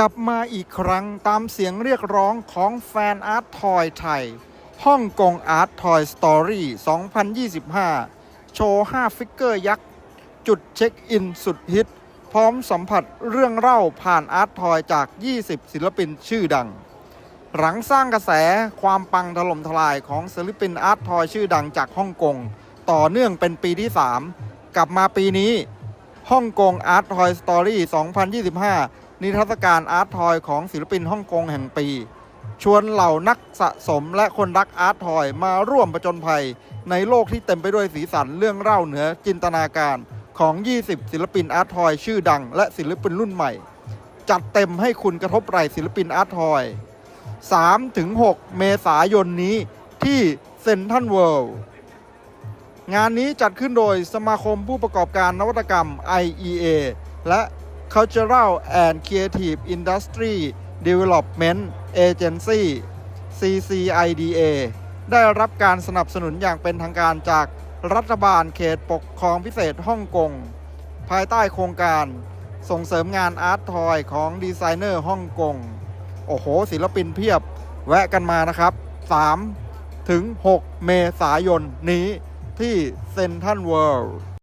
กลับมาอีกครั้งตามเสียงเรียกร้องของแฟนอาร์ตทอยไทยฮ่องกงอาร์ตทอยสตอรี่ 2025 โชว์ 5 ฟิกเกอร์ยักษ์ จุดเช็คอินสุดฮิต พร้อมสัมผัสเรื่องเล่าผ่านอาร์ตทอยจาก 20 ศิลปินชื่อดัง หลังสร้างกระแสความปังถล่มทลายของศิลปินอาร์ตทอยชื่อดังจากฮ่องกง ต่อเนื่องเป็นปีที่ 3 กลับมาปีนี้ฮ่องกงอาร์ตทอยสตอรี่ 2025 นิทรรศการอาร์ตทอยของศิลปินฮ่องกงแห่งปี ชวนเหล่านักสะสมและคนรักอาร์ตทอยมาร่วมประจนภัย ในโลกที่เต็มไปด้วยสีสันเรื่องเล่าเหนือจินตนาการของ 20 ศิลปินอาร์ตทอยชื่อดัง และศิลปินรุ่นใหม่ จัดเต็มให้คุณกระทบไหลศิลปินอาร์ตทอย 3-6 เมษายนนี้ที่เซนทันเวิลด์งานนี้จัดขึ้นโดยสมาคมผู้ประกอบการนวัตกรรม IEA และ Cultural and Creative Industry Development Agency CCIDA ได้รับการสนับสนุนอย่างเป็นทางการจากรัฐบาลเขตปกครองพิเศษฮ่องกง ภายใต้โครงการส่งเสริมงานอาร์ตทอยของดีไซเนอร์ฮ่องกง โอ้โห ศิลปินเพียบแวะกันมานะครับ 3 ถึง 6 เมษายนนี้ที่เซนทันเวิลด์